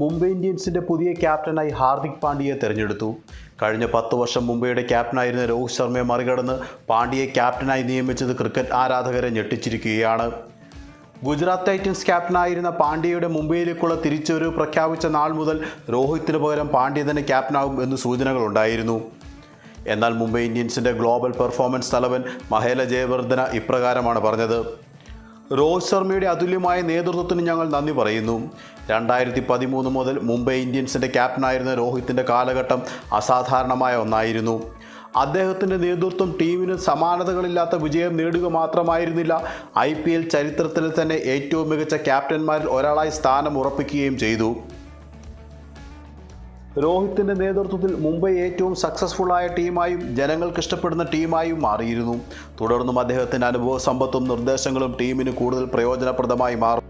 മുംബൈ ഇന്ത്യൻസിന്റെ പുതിയ ക്യാപ്റ്റനായി ഹാർദിക് പാണ്ഡ്യയെ തിരഞ്ഞെടുത്തു. കഴിഞ്ഞ പത്ത് വർഷം മുംബൈയുടെ ക്യാപ്റ്റനായിരുന്ന രോഹിത് ശർമ്മയെ മറികടന്ന് പാണ്ഡ്യയെ ക്യാപ്റ്റനായി നിയമിച്ചത് ക്രിക്കറ്റ് ആരാധകരെ ഞെട്ടിച്ചിരിക്കുകയാണ്. ഗുജറാത്ത് ടൈറ്റൻസ് ക്യാപ്റ്റനായിരുന്ന പാണ്ഡ്യയുടെ മുംബൈയിലേക്കുള്ള തിരിച്ചുവരവ് പ്രഖ്യാപിച്ച നാൾ മുതൽ രോഹിത്തിന് പകരം പാണ്ഡ്യ തന്നെ ക്യാപ്റ്റനാകും എന്ന് സൂചനകളുണ്ടായിരുന്നു. എന്നാൽ മുംബൈ ഇന്ത്യൻസിന്റെ ഗ്ലോബൽ പെർഫോമൻസ് തലവൻ മഹേല ജയവർദ്ധന ഇപ്രകാരമാണ് പറഞ്ഞത്. രോഹിത് ശർമ്മയുടെ അതുല്യമായ നേതൃത്വത്തിന് ഞങ്ങൾ നന്ദി പറയുന്നു. രണ്ടായിരത്തി പതിമൂന്ന് മുതൽ മുംബൈ ഇന്ത്യൻസിന്റെ ക്യാപ്റ്റനായിരുന്ന രോഹിത്തിന്റെ കാലഘട്ടം അസാധാരണമായ ഒന്നായിരുന്നു. അദ്ദേഹത്തിന്റെ നേതൃത്വം ടീമിന് സമാനതകളില്ലാത്ത വിജയം നേടുക മാത്രമായിരുന്നില്ല. ഐ ചരിത്രത്തിൽ തന്നെ ഏറ്റവും മികച്ച ക്യാപ്റ്റന്മാരിൽ ഒരാളായി സ്ഥാനം ഉറപ്പിക്കുകയും ചെയ്തു. രോഹിത്തിന്റെ നേതൃത്വത്തിൽ മുംബൈ ഏറ്റവും സക്സസ്ഫുൾ ആയ ടീമായും ജനങ്ങൾക്ക് ഇഷ്ടപ്പെടുന്ന ടീമായും മാറിയിരുന്നു. തുടർന്നും അദ്ദേഹത്തിന്റെ അനുഭവ സമ്പത്തും നിർദ്ദേശങ്ങളും ടീമിന് കൂടുതൽ പ്രയോജനപ്രദമായി മാറും.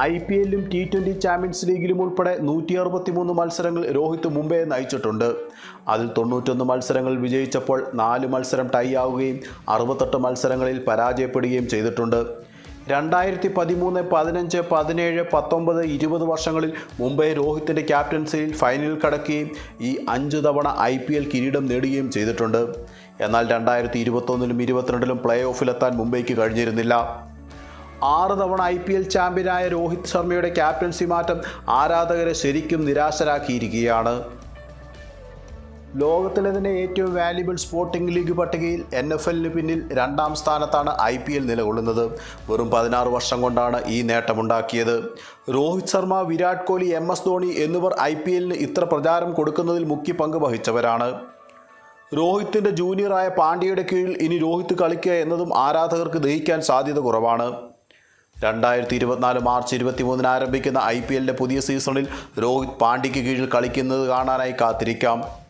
ഐ പി എല്ലും ടി ട്വന്റി ചാമ്പ്യൻസ് ലീഗിലും ഉൾപ്പെടെ നൂറ്റി അറുപത്തിമൂന്ന് മത്സരങ്ങൾ രോഹിത് മുംബൈയെ നയിച്ചിട്ടുണ്ട്. അതിൽ തൊണ്ണൂറ്റൊന്ന് മത്സരങ്ങൾ വിജയിച്ചപ്പോൾ നാല് മത്സരം ടൈ ആവുകയും അറുപത്തെട്ട് മത്സരങ്ങളിൽ പരാജയപ്പെടുകയും ചെയ്തിട്ടുണ്ട്. രണ്ടായിരത്തി പതിമൂന്ന് പതിനഞ്ച് പതിനേഴ് പത്തൊമ്പത് ഇരുപത് വർഷങ്ങളിൽ മുംബൈ രോഹിത്തിന്റെ ക്യാപ്റ്റൻസിയിൽ ഫൈനലിൽ കടക്കുകയും ഈ അഞ്ച് തവണ ഐ പി എൽ കിരീടം നേടുകയും ചെയ്തിട്ടുണ്ട്. എന്നാൽ രണ്ടായിരത്തി ഇരുപത്തൊന്നിലും ഇരുപത്തിരണ്ടിലും പ്ലേ ഓഫിലെത്താൻ മുംബൈക്ക് കഴിഞ്ഞിരുന്നില്ല. ആറ് തവണ ഐ പി എൽ ചാമ്പ്യനായ രോഹിത് ശർമ്മയുടെ ക്യാപ്റ്റൻസി മാറ്റം ആരാധകരെ ശരിക്കും നിരാശരാക്കിയിരിക്കുകയാണ്. ലോകത്തിലെ തന്നെ ഏറ്റവും വാല്യുബിൾ സ്പോർട്ടിംഗ് ലീഗ് പട്ടികയിൽ എൻ എഫ് എല്ലിന് പിന്നിൽ രണ്ടാം സ്ഥാനത്താണ് ഐ പി എൽ നിലകൊള്ളുന്നത്. വെറും പതിനാറ് വർഷം കൊണ്ടാണ് ഈ നേട്ടമുണ്ടാക്കിയത്. രോഹിത് ശർമ്മ വിരാട് കോഹ്ലി എം എസ് ധോണി എന്നിവർ ഐ പി എല്ലിന് ഇത്ര പ്രചാരം കൊടുക്കുന്നതിൽ മുഖ്യ പങ്ക് വഹിച്ചവരാണ്. രോഹിത്തിന്റെ ജൂനിയറായ പാണ്ഡ്യയുടെ കീഴിൽ ഇനി രോഹിത് കളിക്കുക എന്നതും ആരാധകർക്ക് ദഹിക്കാൻ സാധ്യത കുറവാണ്. രണ്ടായിരത്തി ഇരുപത്തിനാല് മാർച്ച് ഇരുപത്തിമൂന്നിന് ആരംഭിക്കുന്ന ഐ പി എല്ലിന്റെ പുതിയ സീസണിൽ രോഹിത് പാണ്ഡ്യയ്ക്ക് കീഴിൽ കളിക്കുന്നത് കാണാനായി കാത്തിരിക്കാം.